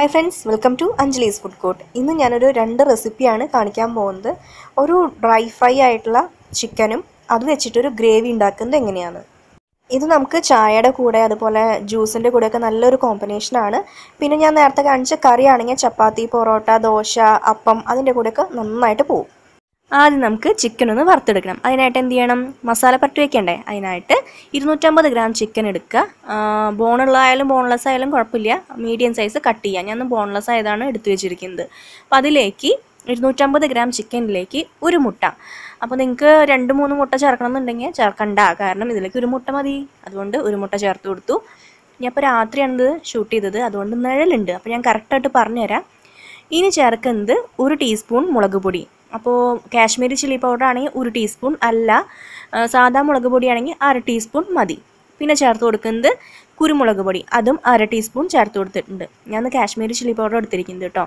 Hi friends welcome to Anjali's food court ഇന്ന് ഞാനൊരു രണ്ട് റെസിപ്പിയാണ് കാണിക്കാൻ പോകുന്നത്. ഒരു ഡ്രൈ ഫ്രൈ ആയിട്ടുള്ള ചിക്കനും അത് വെച്ചിട്ടൊരു ഗ്രേവി ഉണ്ടാക്കുന്നത് എങ്ങനെയാണ്? ഇത് നമുക്ക് ചായയുടെ കൂടെ അതുപോലെ ജ്യൂസിന്റെ കൂടെയൊക്കെ നല്ലൊരു കോമ്പിനേഷനാണ് പിന്നെ ഞാൻ നേരത്തെ കാണിച്ച കറിയാണെങ്കിൽ ചപ്പാത്തി പൊറോട്ട ദോശ അപ്പം അതിന്റെ കൂടെയൊക്കെ നന്നായിട്ട് പോകും ആദ്യം നമുക്ക് ചിക്കൻ ഒന്ന് വറുത്തെടുക്കണം. അതിനായിട്ട് എന്ത് ചെയ്യണം? മസാല പരട്ടി വയ്ക്കണ്ടേ അതിനായിട്ട് ഇരുന്നൂറ്റമ്പത് ഗ്രാം ചിക്കൻ എടുക്കുക. ബോണുള്ള ആയാലും ബോൺലെസ് ആയാലും കുഴപ്പമില്ല. മീഡിയം സൈസ് കട്ട് ചെയ്യുക ഞാൻ ബോൺലെസ് ആയതാണ് എടുത്തു വെച്ചിരിക്കുന്നത്. അപ്പം അതിലേക്ക് ഇരുന്നൂറ്റമ്പത് ഗ്രാം ചിക്കനിലേക്ക് ഒരു മുട്ട. അപ്പോൾ നിങ്ങൾക്ക് രണ്ട് മൂന്ന് മുട്ട ചേർക്കണം എന്നുണ്ടെങ്കിൽ ചേർക്കണ്ട. കാരണം ഇതിലേക്ക് ഒരു മുട്ട മതി. അതുകൊണ്ട് ഒരു മുട്ട ചേർത്ത് കൊടുത്തു. ഞാൻ ഇപ്പോൾ രാത്രിയാണ് ഇത് ഷൂട്ട് ചെയ്തത്. അതുകൊണ്ട് നിഴലുണ്ട്. അപ്പോൾ ഞാൻ കറക്റ്റായിട്ട് പറഞ്ഞുതരാം. ഇനി ചേർക്കുന്നത് ഒരു ടീസ്പൂൺ മുളക് പൊടി. അപ്പോൾ കാശ്മീരി ചില്ലി പൗഡർ ആണെങ്കിൽ ഒരു ടീസ്പൂൺ അല്ല സാധാ മുളക് പൊടിയാണെങ്കിൽ അര ടീസ്പൂൺ മതി. പിന്നെ ചേർത്ത് കൊടുക്കുന്നത് കുരുമുളക് പൊടി അതും അര ടീസ്പൂൺ ചേർത്ത് കൊടുത്തിട്ടുണ്ട്. ഞാൻ കാശ്മീരി ചില്ലി പൗഡർ എടുത്തിരിക്കുന്നത് കേട്ടോ.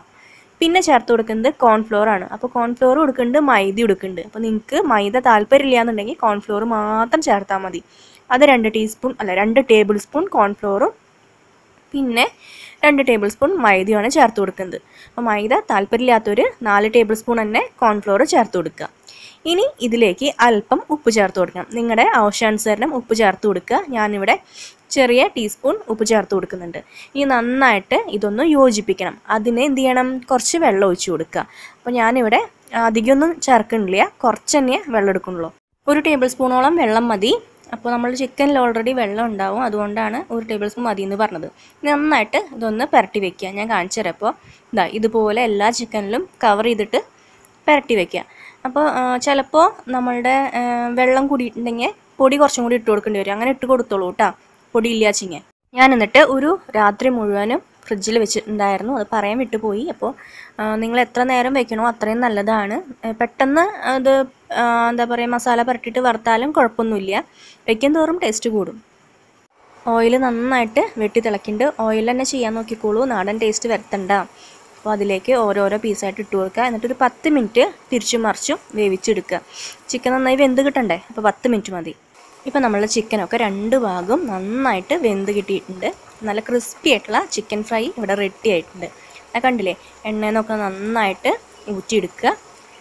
പിന്നെ ചേർത്ത് കൊടുക്കുന്നത് കോൺഫ്ലോർ ആണ്. അപ്പോൾ കോൺഫ്ലോർ കൊടുക്കുന്നുണ്ട് മൈദ കൊടുക്കുന്നുണ്ട് അപ്പോൾ നിങ്ങൾക്ക് മൈദ താല്പര്യമില്ല എന്നുണ്ടെങ്കിൽ കോൺഫ്ലോർ മാത്രം ചേർത്താൽ മതി. അത് രണ്ട് ടീസ്പൂൺ അല്ല രണ്ട് ടേബിൾ സ്പൂൺ കോൺഫ്ലോറും പിന്നെ രണ്ട് ടേബിൾ സ്പൂൺ മൈദയാണ് ചേർത്ത് കൊടുക്കുന്നത്. അപ്പോൾ മൈദ താല്പര്യമില്ലാത്തൊരു നാല് ടേബിൾ സ്പൂൺ തന്നെ കോൺഫ്ലോർ ചേർത്ത് കൊടുക്കുക. ഇനി ഇതിലേക്ക് അല്പം ഉപ്പ് ചേർത്ത് കൊടുക്കണം. നിങ്ങളുടെ ആവശ്യാനുസരണം ഉപ്പ് ചേർത്ത് കൊടുക്കുക. ഞാനിവിടെ ചെറിയ ടീസ്പൂൺ ഉപ്പ് ചേർത്ത് കൊടുക്കുന്നുണ്ട്. ഇനി നന്നായിട്ട് ഇതൊന്ന് യോജിപ്പിക്കണം. അതിന് എന്ത് ചെയ്യണം? കുറച്ച് വെള്ളം ഒഴിച്ചു കൊടുക്കുക. അപ്പോൾ ഞാനിവിടെ അധികമൊന്നും ചേർക്കണില്ല കുറച്ച് തന്നെ വെള്ളം എടുക്കുന്നുള്ളൂ. ഒരു ടേബിൾ സ്പൂണോളം വെള്ളം മതി. അപ്പോൾ നമ്മൾ ചിക്കനിൽ ഓൾറെഡി വെള്ളം ഉണ്ടാവും. അതുകൊണ്ടാണ് ഒരു ടേബിൾ സ്പൂൺ മതി എന്ന് പറഞ്ഞത്. നന്നായിട്ട് ഇതൊന്ന് പുരട്ടി വെക്കുക. ഞാൻ കാണിച്ചു ഇതാ ഇതുപോലെ എല്ലാ ചിക്കനിലും കവർ ചെയ്തിട്ട് പുരട്ടി വെക്കുക. അപ്പോൾ ചിലപ്പോൾ നമ്മളുടെ വെള്ളം കൂടിയിട്ടുണ്ടെങ്കിൽ പൊടി കുറച്ചും കൂടി ഇട്ട് കൊടുക്കേണ്ടി വരും. അങ്ങനെ ഇട്ട് കൊടുത്തോളൂ കേട്ടോ. പൊടി ഇല്ലാച്ചിങ്ങ. ഞാൻ എന്നിട്ട് ഒരു രാത്രി മുഴുവനും ഫ്രിഡ്ജിൽ വെച്ചിട്ടുണ്ടായിരുന്നു. അത് പറയാൻ വിട്ടുപോയി. അപ്പോൾ നിങ്ങൾ എത്ര നേരം വെക്കണോ അത്രയും നല്ലതാണ്. പെട്ടെന്ന് അത് എന്താ പറയുക മസാല പുരട്ടിയിട്ട് വറുത്താലും കുഴപ്പമൊന്നുമില്ല. വെക്കും തോറും ടേസ്റ്റ് കൂടും. ഓയിൽ നന്നായിട്ട് വെട്ടി തിളക്കിണ്ട്. ഓയിൽ തന്നെ ചെയ്യാൻ നോക്കിക്കോളൂ. നാടൻ ടേസ്റ്റ് വരുത്തണ്ട. അപ്പോൾ അതിലേക്ക് ഓരോരോ പീസായിട്ട് ഇട്ട് കൊടുക്കുക. എന്നിട്ടൊരു പത്ത് മിനിറ്റ് തിരിച്ചും മറിച്ചും വേവിച്ചെടുക്കുക. ചിക്കൻ നന്നായി വെന്ത് കിട്ടണ്ടേ? അപ്പോൾ പത്ത് മിനിറ്റ് മതി. ഇപ്പോൾ നമ്മളുടെ ചിക്കനൊക്കെ രണ്ട് ഭാഗം നന്നായിട്ട് വെന്ത് കിട്ടിയിട്ടുണ്ട്. നല്ല ക്രിസ്പി ആയിട്ടുള്ള ചിക്കൻ ഫ്രൈ ഇവിടെ റെഡി ആയിട്ടുണ്ട്. കണ്ടില്ലേ എണ്ണയിൽ നന്നായിട്ട് ഊറ്റിയെടുക്കുക.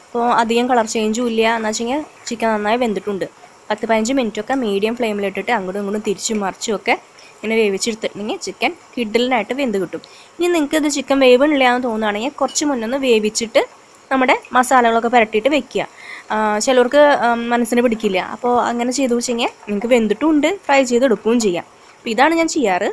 അപ്പോൾ അധികം കളർ ചേഞ്ചും ഇല്ല. എന്ന് വെച്ചെങ്കിൽ ചിക്കൻ നന്നായി വെന്തിട്ടുണ്ട്. പത്ത് പതിനഞ്ച് മിനിറ്റൊക്കെ മീഡിയം ഫ്ലെയിമിലിട്ടിട്ട് അങ്ങോട്ടും ഇങ്ങോട്ടും തിരിച്ചും മറിച്ചും ഒക്കെ ഇങ്ങനെ വേവിച്ചെടുത്തിട്ടുണ്ടെങ്കിൽ ചിക്കൻ കിഡിലിനായിട്ട് വെന്ത് കിട്ടും. ഇനി നിങ്ങൾക്ക് ഇത് ചിക്കൻ വേവണില്ല എന്ന് തോന്നുകയാണെങ്കിൽ കുറച്ച് മുന്നേ ഒന്ന് വേവിച്ചിട്ട് നമ്മുടെ മസാലകളൊക്കെ പുരട്ടിയിട്ട് വെക്കുക. ചിലർക്ക് ഉം, മനസ്സിന് പിടിക്കില്ല. അപ്പോൾ അങ്ങനെ ചെയ്തു വെച്ചെങ്കിൽ നിങ്ങൾക്ക് വെന്തിട്ടും ഉണ്ട് ഫ്രൈ ചെയ്തെടുക്കുകയും ചെയ്യാം. അപ്പോൾ ഇതാണ് ഞാൻ ചെയ്യാറ്.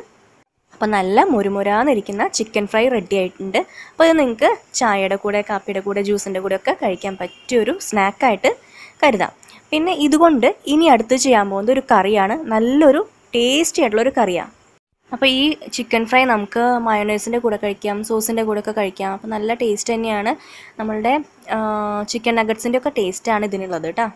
അപ്പോൾ നല്ല മുരുമുരാന്നിരിക്കുന്ന ചിക്കൻ ഫ്രൈ റെഡി ആയിട്ടുണ്ട്. അപ്പോൾ ഇത് നിങ്ങൾക്ക് ചായയുടെ കൂടെ കാപ്പിയുടെ കൂടെ ജ്യൂസിന്റെ കൂടെ ഒക്കെ കഴിക്കാൻ പറ്റിയൊരു സ്നാക്കായിട്ട് കരുതാം. പിന്നെ ഇതുകൊണ്ട് ഇനി അടുത്ത് ചെയ്യാൻ പോകുന്ന ഒരു കറിയാണ്. നല്ലൊരു ടേസ്റ്റി ആയിട്ടുള്ളൊരു കറിയാണ്. അപ്പോൾ ഈ ചിക്കൻ ഫ്രൈ നമുക്ക് മയോണൈസിന്റെ കൂടെ കഴിക്കാം സോസിന്റെ കൂടെ ഒക്കെ കഴിക്കാം. അപ്പോൾ നല്ല ടേസ്റ്റ് തന്നെയാണ്. നമ്മളുടെ ചിക്കൻ നഗറ്റ്സിന്റെ ഒക്കെ ടേസ്റ്റാണ് ഇതിനുള്ളത് കേട്ടോ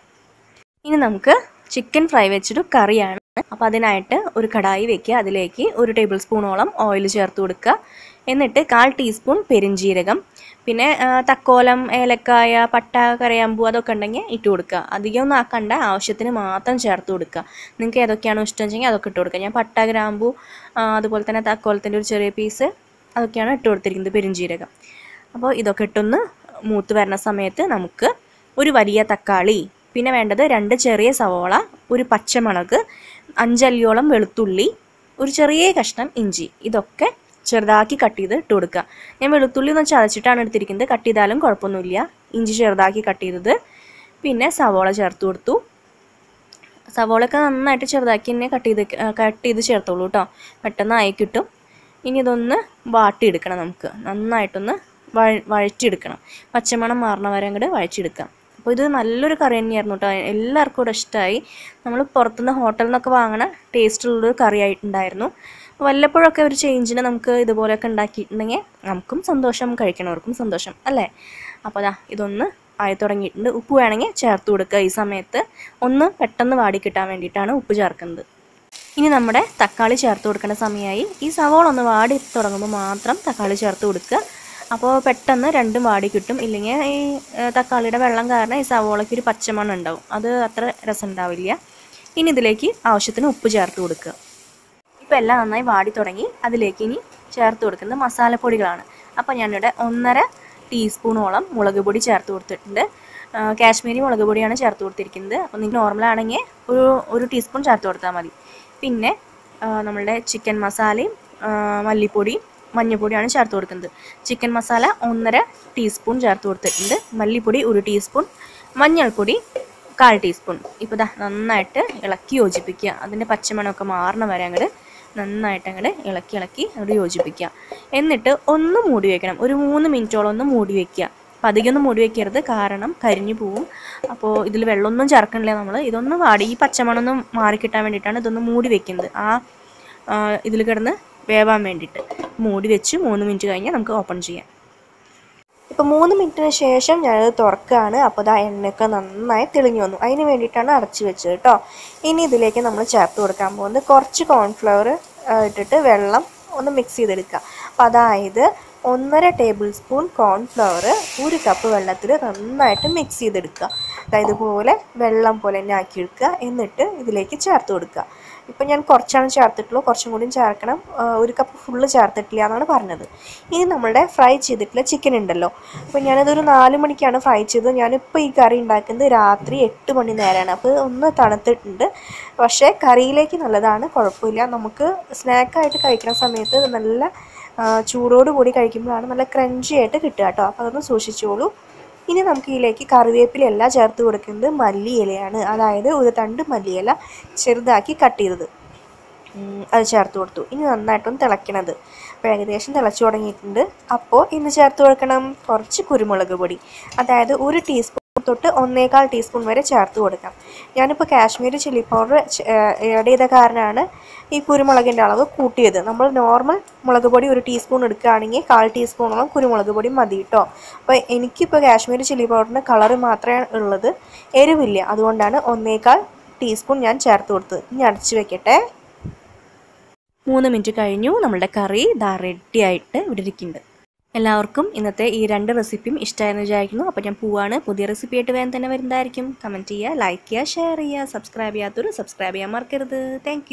ഇനി നമുക്ക് ചിക്കൻ ഫ്രൈ വെച്ചൊരു കറിയാണ്. അപ്പോൾ അതിനായിട്ട് ഒരു കടായി വെക്കുക. അതിലേക്ക് ഒരു ടേബിൾ സ്പൂണോളം ഓയിൽ ചേർത്ത് കൊടുക്കുക. എന്നിട്ട് കാൽ ടീസ്പൂൺ പെരിഞ്ജീരകം പിന്നെ തക്കോലം ഏലക്കായ പട്ട കരയാമ്പൂ അതൊക്കെ ഉണ്ടെങ്കിൽ ഇട്ട് കൊടുക്കുക. അധികം ഒന്നും ആക്കണ്ട ആവശ്യത്തിന് മാത്രം ചേർത്ത് കൊടുക്കുക. നിങ്ങൾക്ക് ഏതൊക്കെയാണോ ഇഷ്ടം വെച്ചെങ്കിൽ അതൊക്കെ ഇട്ട് കൊടുക്കുക. ഞാൻ പട്ട ഗ്രാമ്പു അതുപോലെ തന്നെ തക്കോലത്തിന്റെ ഒരു ചെറിയ പീസ് അതൊക്കെയാണ് ഇട്ട് കൊടുത്തിരിക്കുന്നത് പെരുംജീരകം. അപ്പോൾ ഇതൊക്കെ ഇട്ടൊന്ന് മൂത്ത് വരുന്ന സമയത്ത് നമുക്ക് ഒരു വലിയ തക്കാളി പിന്നെ വേണ്ടത് രണ്ട് ചെറിയ സവോള ഒരു പച്ചമുളക് അഞ്ചല്ലിയോളം വെളുത്തുള്ളി ഒരു ചെറിയ കഷ്ണം ഇഞ്ചി. ഇതൊക്കെ ചെറുതാക്കി കട്ട് ചെയ്ത് ഇട്ട് കൊടുക്കുക. ഞാൻ വെളുത്തുള്ളി ഒന്ന് ചതച്ചിട്ടാണ് എടുത്തിരിക്കുന്നത്. കട്ട് ചെയ്താലും കുഴപ്പമൊന്നുമില്ല. ഇഞ്ചി ചെറുതാക്കി കട്ട് ചെയ്തത്. പിന്നെ സവോള ചേർത്ത് കൊടുത്തു. സവോളയൊക്കെ നന്നായിട്ട് ചെറുതാക്കി തന്നെ കട്ട് ചെയ്ത് കട്ട് ചെയ്ത് ചേർത്തോളൂ കേട്ടോ പെട്ടെന്ന് ആയി കിട്ടും. ഇനി ഇതൊന്ന് വാട്ടിയെടുക്കണം നമുക്ക്. നന്നായിട്ടൊന്ന് വഴ വഴറ്റിയെടുക്കണം. പച്ചമണം മാറണ വരെ അങ്ങോട്ട് വഴറ്റിയെടുക്കാം. അപ്പോൾ ഇത് നല്ലൊരു കറി തന്നെയായിരുന്നു കേട്ടോ എല്ലാവർക്കും കൂടെ ഇഷ്ടമായി നമ്മൾ പുറത്തുനിന്ന് ഹോട്ടലിൽ നിന്നൊക്കെ വാങ്ങണ ടേസ്റ്റുള്ളൊരു കറി ആയിട്ടുണ്ടായിരുന്നു വല്ലപ്പോഴൊക്കെ ഒരു ചേഞ്ചിന് നമുക്ക് ഇതുപോലെയൊക്കെ ഉണ്ടാക്കിയിട്ടുണ്ടെങ്കിൽ നമുക്കും സന്തോഷം കഴിക്കണവർക്കും സന്തോഷം അല്ലേ? അപ്പോൾ അതാ ഇതൊന്ന് ആയി തുടങ്ങിയിട്ടുണ്ട്. ഉപ്പ് വേണമെങ്കിൽ ചേർത്ത് കൊടുക്കുക. ഈ സമയത്ത് ഒന്ന് പെട്ടെന്ന് വാടി കിട്ടാൻ വേണ്ടിയിട്ടാണ് ഉപ്പ് ചേർക്കുന്നത്. ഇനി നമ്മുടെ തക്കാളി ചേർത്ത് കൊടുക്കേണ്ട സമയമായി. ഈ സവോള ഒന്ന് വാടി തുടങ്ങുമ്പോൾ മാത്രം തക്കാളി ചേർത്ത് കൊടുക്കുക. അപ്പോൾ പെട്ടെന്ന് രണ്ടും വാടി കിട്ടും. ഇല്ലെങ്കിൽ ഈ തക്കാളിയുടെ വെള്ളം കാരണം ഈ സവോളയ്ക്ക് ഒരു പച്ചമണം ഉണ്ടാവും. അത് അത്ര രസം ഉണ്ടാവില്ല. ഇനി ഇതിലേക്ക് ആവശ്യത്തിന് ഉപ്പ് ചേർത്ത് കൊടുക്കുക. ഇപ്പോൾ എല്ലാം നന്നായി വാടി തുടങ്ങി. അതിലേക്ക് ഇനി ചേർത്ത് കൊടുക്കുന്നത് മസാലപ്പൊടികളാണ്. അപ്പോൾ ഞാനിവിടെ ഒന്നര ടീസ്പൂണോളം മുളക് പൊടി ചേർത്ത് കൊടുത്തിട്ടുണ്ട്. കാശ്മീരി മുളക് പൊടിയാണ് ചേർത്ത് കൊടുത്തിരിക്കുന്നത്. അപ്പോൾ നിങ്ങൾക്ക് നോർമലാണെങ്കിൽ ഒരു ഒരു ടീസ്പൂൺ ചേർത്ത് കൊടുത്താൽ മതി. പിന്നെ നമ്മളുടെ ചിക്കൻ മസാലയും മല്ലിപ്പൊടിയും മഞ്ഞൾപ്പൊടിയാണ് ചേർത്ത് കൊടുക്കുന്നത്. ചിക്കൻ മസാല ഒന്നര ടീസ്പൂൺ ചേർത്ത് കൊടുത്തിട്ടുണ്ട്. മല്ലിപ്പൊടി ഒരു ടീസ്പൂൺ മഞ്ഞൾപ്പൊടി കാൽ ടീസ്പൂൺ. ഇപ്പോൾ ദാ നന്നായിട്ട് ഇളക്കി യോജിപ്പിക്കുക. അതിന്റെ പച്ചമണമൊക്കെ മാറണ വരെ അങ്ങോട്ട് നന്നായിട്ട് അങ്ങോട്ട് ഇളക്കി ഇളക്കി അങ്ങോട്ട് യോജിപ്പിക്കുക. എന്നിട്ട് ഒന്ന് മൂടി വയ്ക്കണം ഒരു മൂന്ന് മിനിറ്റോളം ഒന്ന് മൂടി വയ്ക്കുക അപ്പം അധികമൊന്നും മൂടി വയ്ക്കരുത് കാരണം കരിഞ്ഞു പോവും. അപ്പോൾ ഇതിൽ വെള്ളമൊന്നും ചേർക്കണില്ല നമ്മൾ ഇതൊന്ന് വാടി ഈ പച്ചമണമൊന്നും മാറിക്കിട്ടാൻ വേണ്ടിയിട്ടാണ് ഇതൊന്ന് മൂടി വെക്കുന്നത്. ആ ഇതിൽ കിടന്ന് വേവാൻ വേണ്ടിയിട്ട്. മൂടി വെച്ച് മൂന്ന് മിനിറ്റ് കഴിഞ്ഞാൽ നമുക്ക് ഓപ്പൺ ചെയ്യാം. ഇപ്പോൾ മൂന്ന് മിനിറ്റിന് ശേഷം ഞാനത് തുറക്കുകയാണ് അപ്പോൾ ഇതാ എണ്ണയൊക്കെ നന്നായി തെളിഞ്ഞു വന്നു. അതിന് വേണ്ടിയിട്ടാണ് അടച്ചു വെച്ചത് കേട്ടോ. ഇനി ഇതിലേക്ക് നമ്മൾ ചേർത്ത് കൊടുക്കാൻ പോകുന്നത് കുറച്ച് കോൺഫ്ലവർ ഇട്ടിട്ട് വെള്ളം ഒന്ന് മിക്സ് ചെയ്തെടുക്കുക. അപ്പോൾ അതായത് ഒന്നര ടേബിൾ സ്പൂൺ കോൺഫ്ലവർ ഒരു കപ്പ് വെള്ളത്തിൽ നന്നായിട്ട് മിക്സ് ചെയ്തെടുക്കുക. അതായത് പോലെ വെള്ളം പോലെ തന്നെ ആക്കിയെടുക്കുക എന്നിട്ട് ഇതിലേക്ക് ചേർത്ത് കൊടുക്കുക. ഇപ്പം ഞാൻ കുറച്ചാണ് ചേർത്തിട്ടുള്ളൂ. കുറച്ചും കൂടി ചേർക്കണം. ഒരു കപ്പ് ഫുള്ള് ചേർത്തിട്ടില്ല എന്നാണ് പറഞ്ഞത്. ഇനി നമ്മളുടെ ഫ്രൈ ചെയ്തിട്ടുള്ള ചിക്കൻ ഉണ്ടല്ലോ. അപ്പോൾ ഞാനതൊരു നാല് മണിക്കാണ് ഫ്രൈ ചെയ്തത്. ഞാനിപ്പോൾ ഈ കറി ഉണ്ടാക്കുന്നത് രാത്രി എട്ട് മണി നേരമാണ് അപ്പോൾ ഒന്ന് തണുത്തിട്ടുണ്ട്. പക്ഷേ കറിയിലേക്ക് നല്ലതാണ്. കുഴപ്പമില്ല. നമുക്ക് സ്നാക്കായിട്ട് കഴിക്കുന്ന സമയത്ത് നല്ല ചൂടോടുകൂടി ചൂടോട് കൂടി കഴിക്കുമ്പോഴാണ് നല്ല ക്രഞ്ചി ആയിട്ട് കിട്ടുക കേട്ടോ. അപ്പോൾ അതൊന്ന് സൂക്ഷിച്ചോളൂ. ഇനി നമുക്ക് ഇതിലേക്ക് കറിവേപ്പിലയല്ല ചേർത്ത് കൊടുക്കുന്നത് മല്ലിയിലയാണ് അതായത് ഒരു തണ്ട് മല്ലിയില ചെറുതാക്കി കട്ട് ചെയ്തത്. അത് ചേർത്ത് കൊടുത്തു. ഇനി നന്നായിട്ടൊന്ന് തിളയ്ക്കണത് അപ്പോൾ ഏകദേശം തിളച്ചു തുടങ്ങിയിട്ടുണ്ട്. അപ്പോൾ ഇന്ന് ചേർത്ത് കൊടുക്കണം കുറച്ച് കുരുമുളക് പൊടി. അതായത് ഒരു ടീസ്പൂൺ തൊട്ട് ഒന്നേകാൽ ടീസ്പൂൺ വരെ ചേർത്ത് കൊടുക്കാം. ഞാനിപ്പോൾ കാശ്മീരി ചില്ലി പൗഡർ ആഡ് ചെയ്ത കാരണമാണ് ഈ കുരുമുളകിന്റെ അളവ് കൂട്ടിയത്. നമ്മൾ നോർമൽ മുളക് പൊടി ഒരു ടീസ്പൂൺ എടുക്കുകയാണെങ്കിൽ കാൽ ടീസ്പൂണോളം കുരുമുളക് പൊടി മതി കേട്ടോ അപ്പോൾ എനിക്കിപ്പോൾ കാശ്മീരി ചില്ലി പൗഡറിന് കളറ് മാത്രമേ ഉള്ളത് എരിവില്ല. അതുകൊണ്ടാണ് ഒന്നേകാൽ ടീസ്പൂൺ ഞാൻ ചേർത്ത് കൊടുത്തത്. ഇനി അടച്ചു വെക്കട്ടെ. മൂന്ന് മിനിറ്റ് കഴിഞ്ഞു. നമ്മളുടെ കറി ദാ റെഡിയായിട്ട് ഇവിടെ ഇരിക്കുന്നുണ്ട്. എല്ലാവർക്കും ഇന്നത്തെ ഈ രണ്ട് റെസിപ്പിയും ഇഷ്ടമായെന്ന് വിചാരിക്കുന്നു. അപ്പോൾ ഞാൻ പോവാണ്. പുതിയ റെസിപ്പി ആയിട്ട് വേഗം തന്നെ വരുന്നതായിരിക്കും. കമന്റ് ചെയ്യുക ലൈക്ക് ചെയ്യുക ഷെയർ ചെയ്യുക സബ്സ്ക്രൈബ് ചെയ്യാത്തൊരു സബ്സ്ക്രൈബ് ചെയ്യാൻ മറക്കരുത്. താങ്ക്